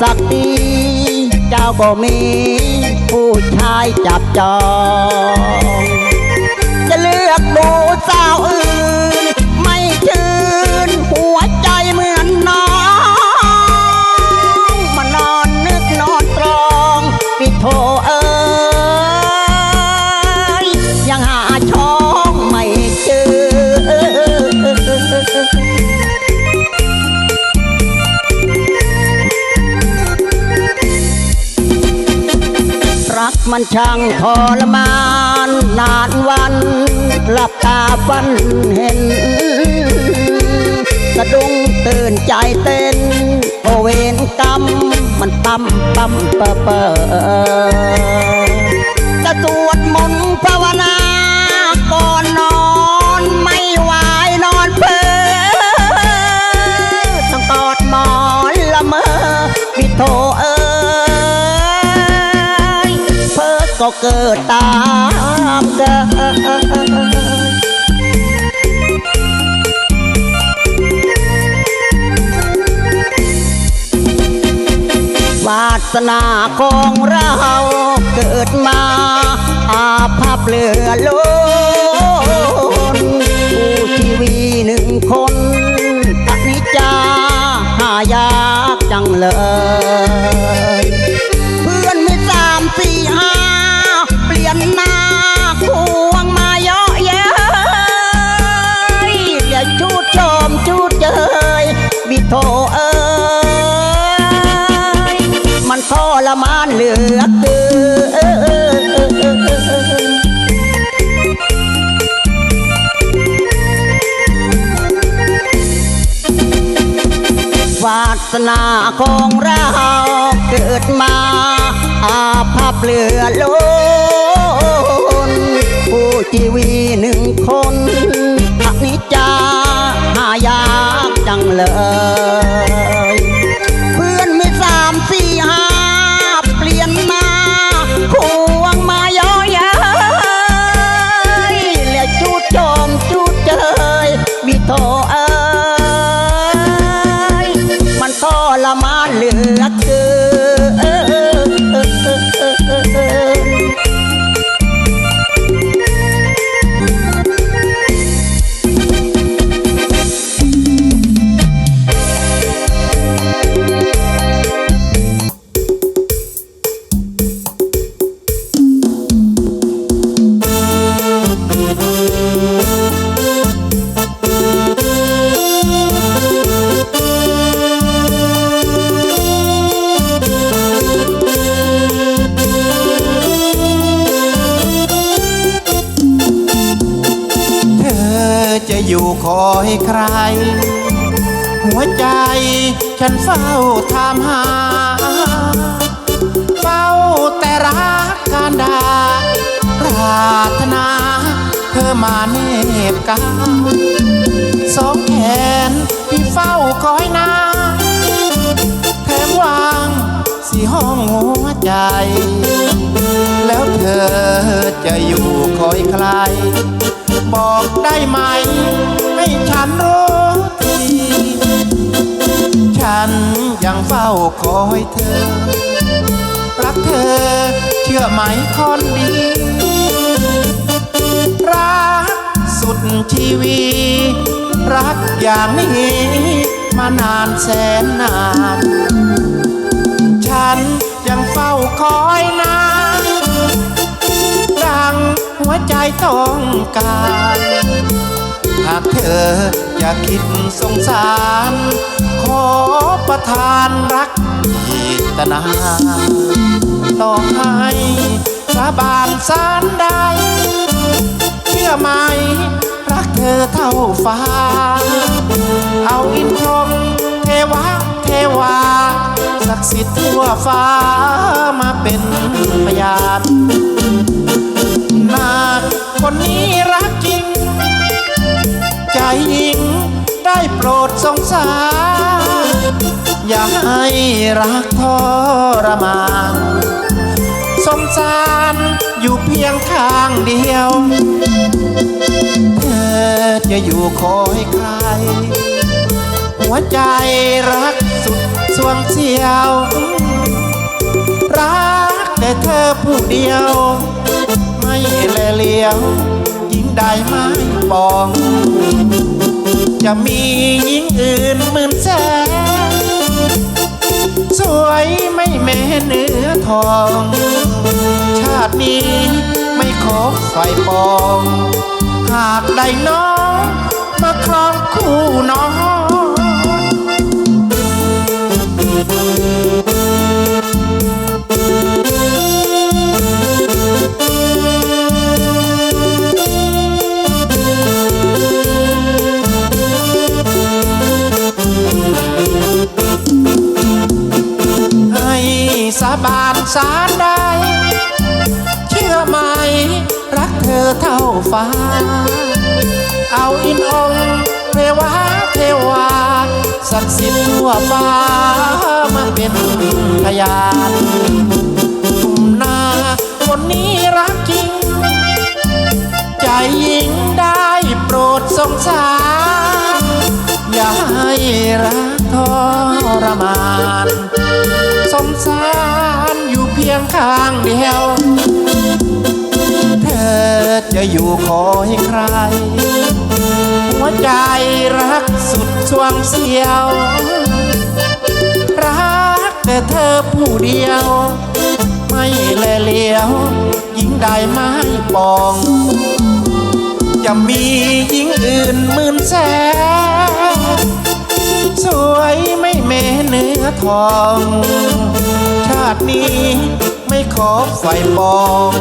สักทีเจ้าก็มี ผู้ชายจับจอง มันช่างทรมาน นานวันหลับตาฝันเห็น สะดุ้งตื่นใจเต้นโอเวนกรรมมันปั๊มปั๊มเปอเปอจะสวดมนต์ภาวนา เกิดตามเดิมวาสนาของเราเกิดมาอาภัพเหลือล้นผู้ชีวีหนึ่งคนอนิจจาหายากจังเลย เหลือเกินวาสนาของเราเกิดมา อาภัพเหลือล้นผู้ชีวีหนึ่งคนอนิจจาหายากจังเลย อยู่คอยใคร หัวใจฉันเฝ้าถามหา เฝ้าแต่รักการดาปรารถนาเธอมาเนบกาสองแขนพี่เฝ้าคอยนาแถมวางสี่ห้องหัวใจ แล้วเธอจะอยู่คอยใคร บอกได้ไหม ให้ฉันรู้ที ฉันยังเฝ้าคอยเธอ รักเธอเชื่อไหมคนดี รักสุดชีวี รักอย่างนี้มานานแสนนาน ฉันยังเฝ้าคอยนานดัง หัวใจต้องการ หากเธออยากคิดสงสาร ขอประทานรักอีกตนาต่อให้สาบานสารใดเชื่อไหม รักเธอเท่าฟ้า เอาอินทรมเทวะเทวาศักดิ์สิทธิ์ทั่วฟ้ามาเป็นพยาน คนนี้รักจริง ใจหญิงได้โปรดสงสาร อย่าให้รักทรมานสมสารอยู่เพียงข้างเดียว เธอจะอยู่คอยใคร หัวใจรักสุดสวงเสียว รักแต่เธอผู้เดียว ไม่แลเลี้ยวยิ่งได้ไม่ปอง จะมีหญิงอื่นหมื่นแสนสวยไม่แม้เนื้อทอง ชาตินี้ไม่ขอไฟปอง หากได้น้องมาครองคู่น้อง บานสารใดเชื่อไหมรักเธอเท่าฟ้า เอาอินองเทวาเทวาศักดิ์สิทธิ์ทั่วฟ้ามาเป็นพยานหนุ่มนาคนนี้รักจริง ใจหญิงได้โปรดสงสารอย่าให้รักทรมาน สารอยู่เพียงข้างเดียว เธอจะอยู่คอยใคร หัวใจรักสุดสวงเสียว รักแต่เธอผู้เดียว ไม่แลเหลียวยิงได้ไม่ปอง จะมีหญิงอื่นหมื่นแสนสวยไม่แม้เนื้อทองาตินี้ ไม่ขอไฟปอง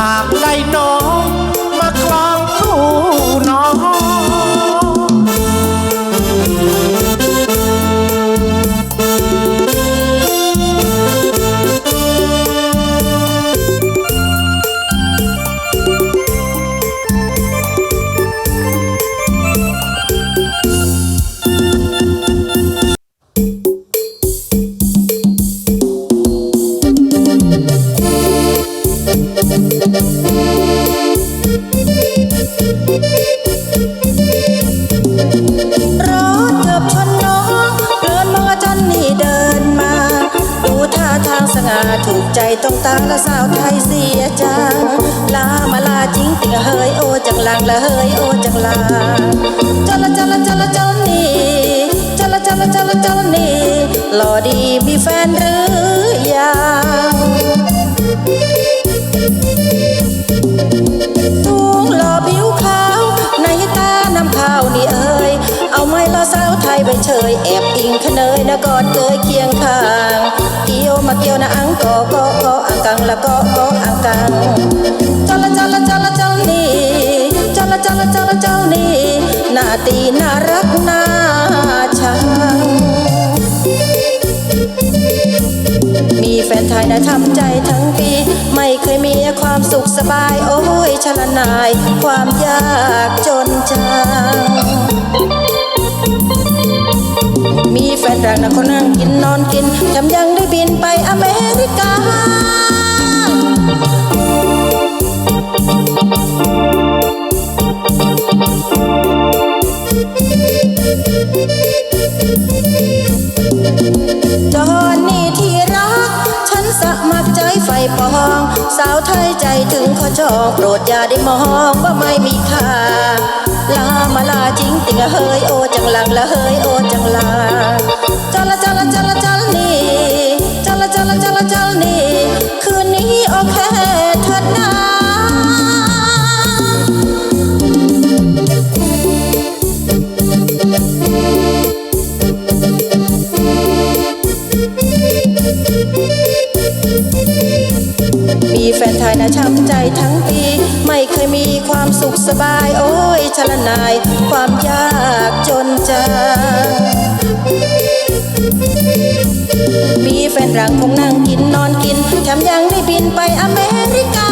หากได้น้อง มาครองคู่น้อง รถเกือบชนน้องเดินมาจนนี่เดินมา ดูท่าทางสง่าถูกใจต้องตาและสาวไทยเสียจังลามาลาจริงติงเฮยโอจังลังละเฮยโอจังลาจัละจัละจัละจัละนี่จัละจัละจัละจัละนี่หล่อดีมีแฟนหรือยัง เฉยแอบอิงขเนยนะกอดเกยเคียงข้าง เกี่ยวมาเกี่ยวนะอังกอก็ก็อังกังละก็ก็อังกังจละจละจละจลนี่จละจละจละจลนี่หน้าตีน่ารักน่าชังมีแฟนไทยนะทำใจทั้งปี ไม่เคยมีความสุขสบาย โอ้ยชลนาย ความยากจนจัง มีแฟนรักนคนนั่งกินนอนกินแถมยังได้บินไปอเมริกาจอนนี่ที่รัก ฉันสมัครใจไฟปอง สาวไทยใจถึงขอจองโปรดอย่าได้มองว่าไม่มีค่าลามาลาจริงติงเฮยโอจังหลังละเฮยโอ สบายโอ้ยชลนายความยากจนจามีแฟนรังคงนั่งกินนอนกินแถมยังได้บินไปอเมริกา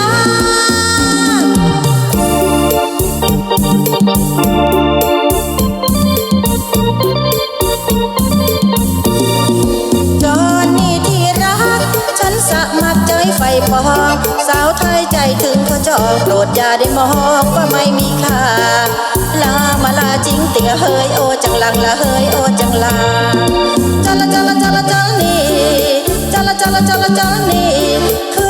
ดอย่าได้มองว่าไม่มีค่าลามาลาจริงเตียเฮยโอจังลังละเฮยโอจังลาจัละจัละจัละจัลนี่จัละจัละจัละจัลนี่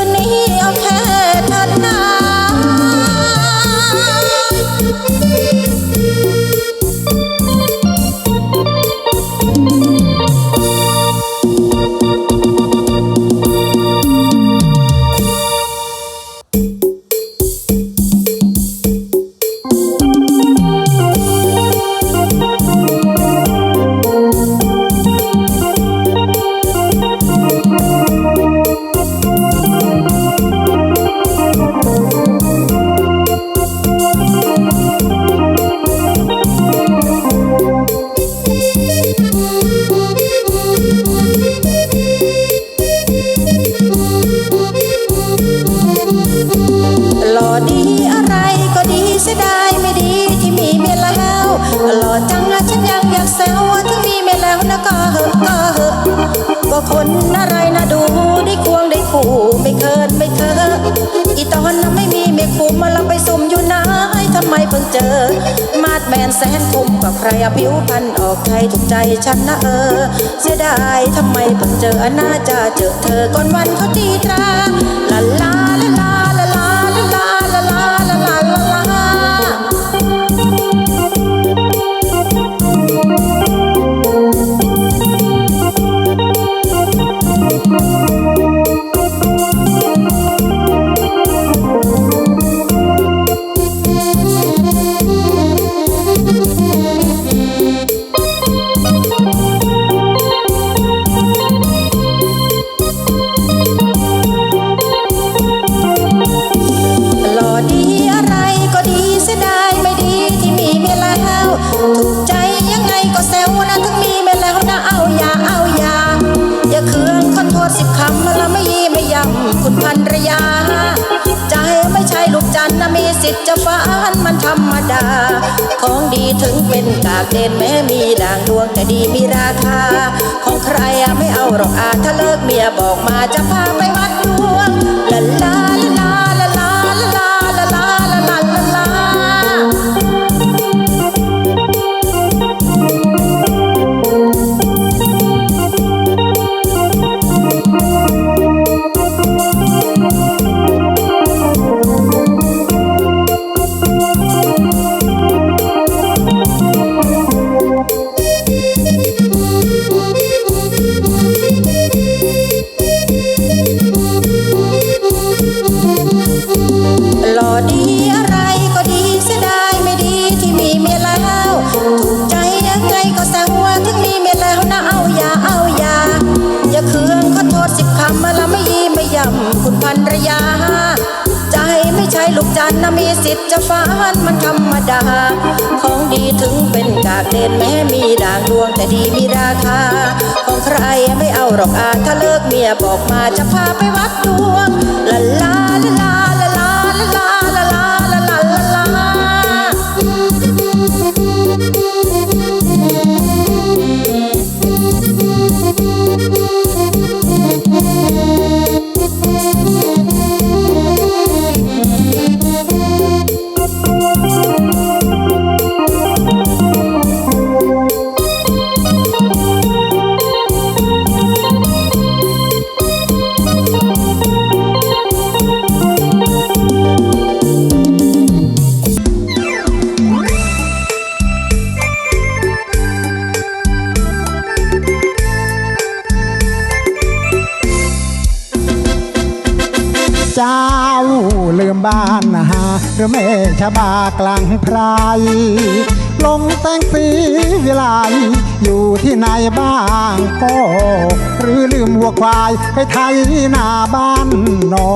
เจอ มาดแมนแสนคมกับใครอผิวพันออกใครถูกใจฉันนะเออ เสียดายทำไมเพิ่งเจอน่าจะเจอเธอก่อนวันเขาตีตราลาลา ดีถึงเป็นกากเด่นแม้มีด่างดวงแต่ดีมีราคา ของใครอะไม่เอาหรอกอาถ้าเลิกเมียบอกมาจะพาไปวัดดวงลาลา หรอกอาถ้าเลิกเมียบอกมาจะพาไปวัดดวงละลาลา เจ้า ลืมบ้านหาหรือแม่ชะบากลางไพรลงแต่งสีวิไลอยู่ที่ไหนบ้างก็หรือลืมวัวควายไปไทยหน้าบ้านนอ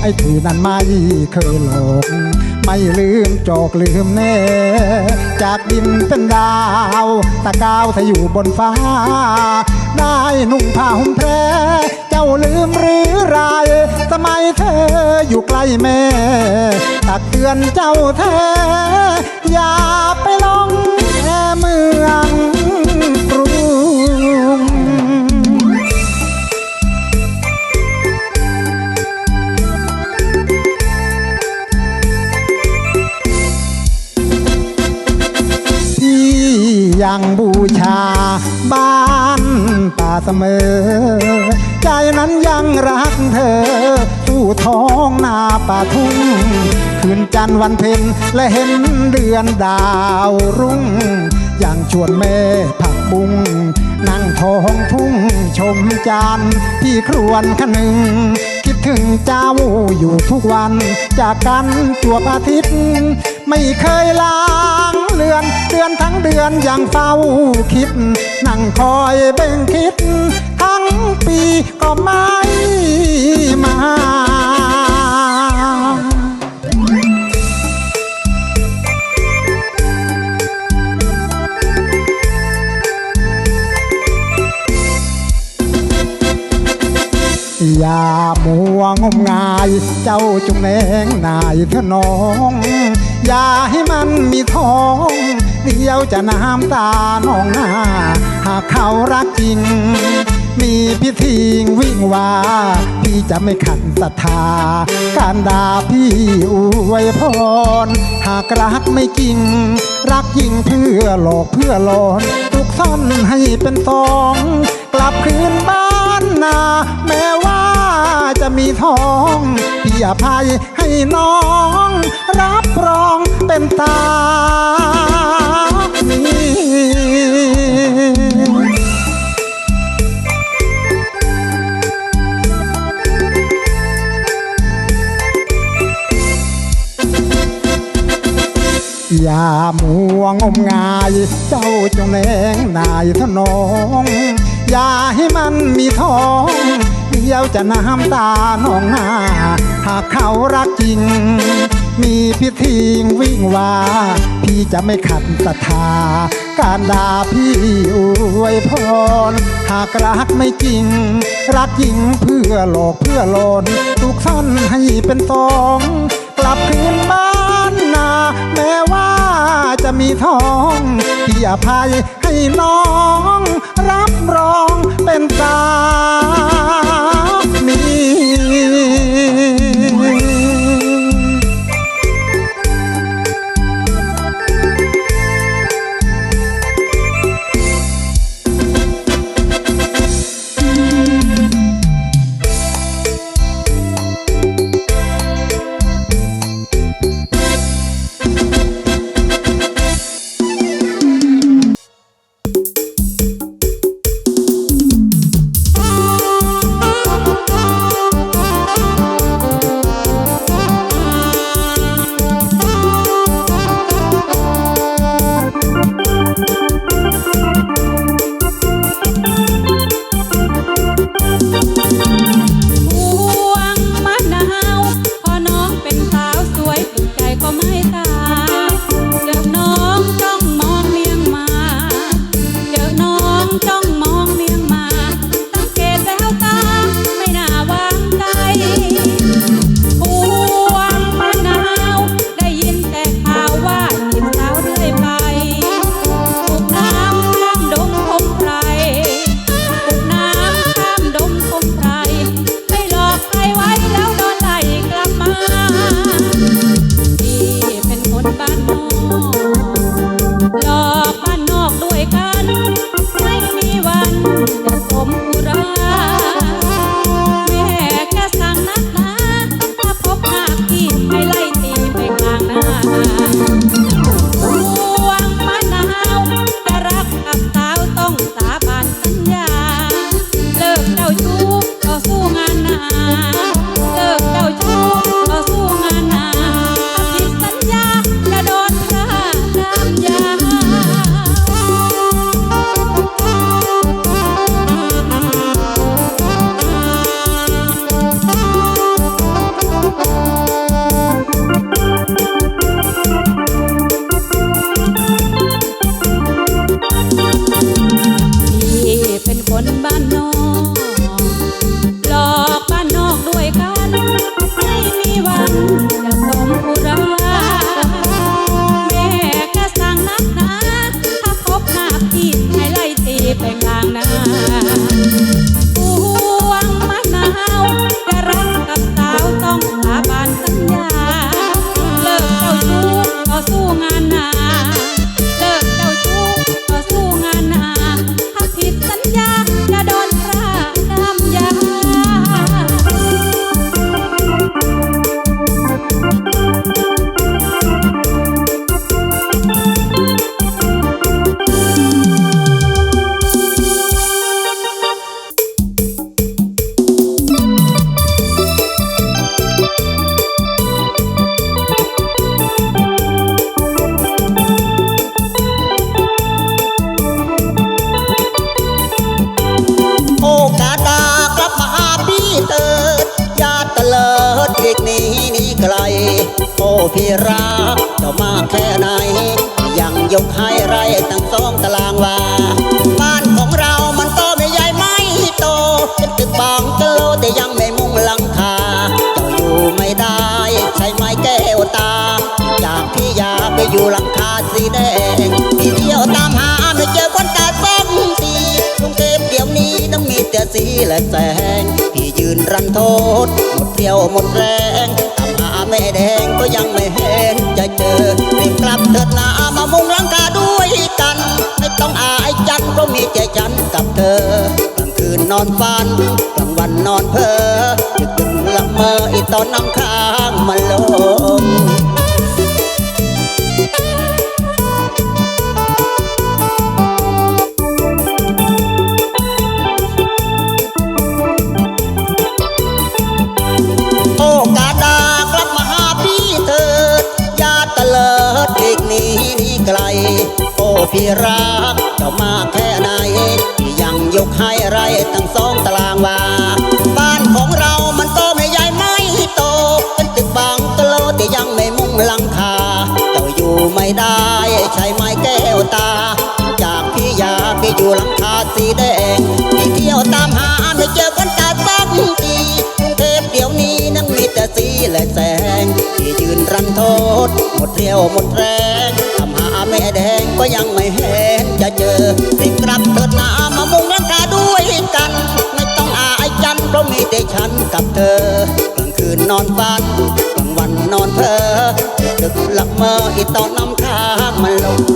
ไอ้ที่นั่นไม่เคยหลง ไม่ลืมโจกลืมแน่ จากดินเป็นดาว ตะกาวถ้าอยู่บนฟ้า ได้นุ่งผ้าห่มแพร เจ้าลืมหรือไรสมัยเธออยู่ใกล้แม่ ตักเตือนเจ้าแท้อย่าไปลงแค่เมืองกรุง วันเพ็ญและเห็นเดือนดาวรุ่ง อยังชวนแม่ผักบุ้งนั่งท้องทุ่งชมจันที่ครวนขนึง คิดถึงเจ้าอยู่ทุกวัน จากกันจวบอาทิตย์ ไม่เคยลางเลือน เดือนทั้งเดือนอยังเฝ้าคิด นั่งคอยเบ่งคิด ทั้งปีก็ไม่มา อย่ามัวงมงาย เจ้าจงแนงนายเถอะน้อง อย่าให้มันมีท้องเดียวจะน้ำตาน้องหน้า หากเขารักจริง มีพิธีวิ่งวา พี่จะไม่ขัดศรัทธา การด่าพี่อวยพร หากรักไม่จริง รักยิ่งเพื่อหลอกเพื่อหลอนทุกซ่อนให้เป็นตอง กลับคืนบ้านนาแม้ว จะมีทองพี่อภัยให้น้อง รับรองเป็นตามีอย่ามัวงมงาย เจ้าจงแนงนายทนอง อย่าให้มันมีท้องเดียวจะน้ำตาน้องหน้า หากเขารักจริง มีพิธีวิ่งวา พี่จะไม่ขัดศรัทธา การด่าพี่อวยพร หากรักไม่จริง รักจริงเพื่อหลอกเพื่อหลอนทุกท่อนให้เป็นตอง กลับคืนบ้านนาแม้ว่า จะมีทองพี่อภัยให้น้อง รับรองเป็นตา สู้งานหนา ที่นี่ไกล โอ้พี่รักเจ้ามากแค่ไหน ยังยกให้ไรตั้งสองตารางวา บ้านของเรามันก็ไม่ใหญ่ไม่โต เป็นตึกบางกะโลแต่ยังไม่มุงหลังคา เจ้าอยู่ไม่ได้ ใช่ไหมแก้วตาจากพี่อยากไปอยู่หลังคาสีแดงพี่เที่ยวตามหาไม่เจอคนตาส้มสีกรุงเทพเดี๋ยวนี้ต้องมีแต่สีและแสง นรันโทษหมดเที่ยวหมดแรงตามหาแม่แดงก็ยังไม่เห็นจะเจอรีบกลับเถิดนามามุงหลังกาด้วยกัน ไม่ต้องอายจันเพราะมีใจจันกับเธอกลางคืนนอนฝันกลางวันนอนเพ้อดึกดึกละเมออีตอนน้ำค้างมันล พี่รักเจ้ามากแค่ไหนที่ยังยกให้ไรตั้งสองตารางวา บ้านของเรามันก็ไม่ใหญ่ไม่โต เป็นตึกบางกะโลแต่ยังไม่มุงหลังคาเจ้าอยู่ไม่ได้ใช่ไหมแก้วตา จากพี่อยากไปอยู่หลังคาสีแดงพี่เที่ยวตามหาไม่เจอคนตาสักทีเทพเดี๋ยวนี้นั้นมีแต่สีและแสงที่ยืนรันโทษหมดเรี่ยวหมดแรง ฉันกับเธอกลางคืนนอนฝันกลางวันนอนเพ้อดึกหลับเมออีตอนน้ำค้างมันลง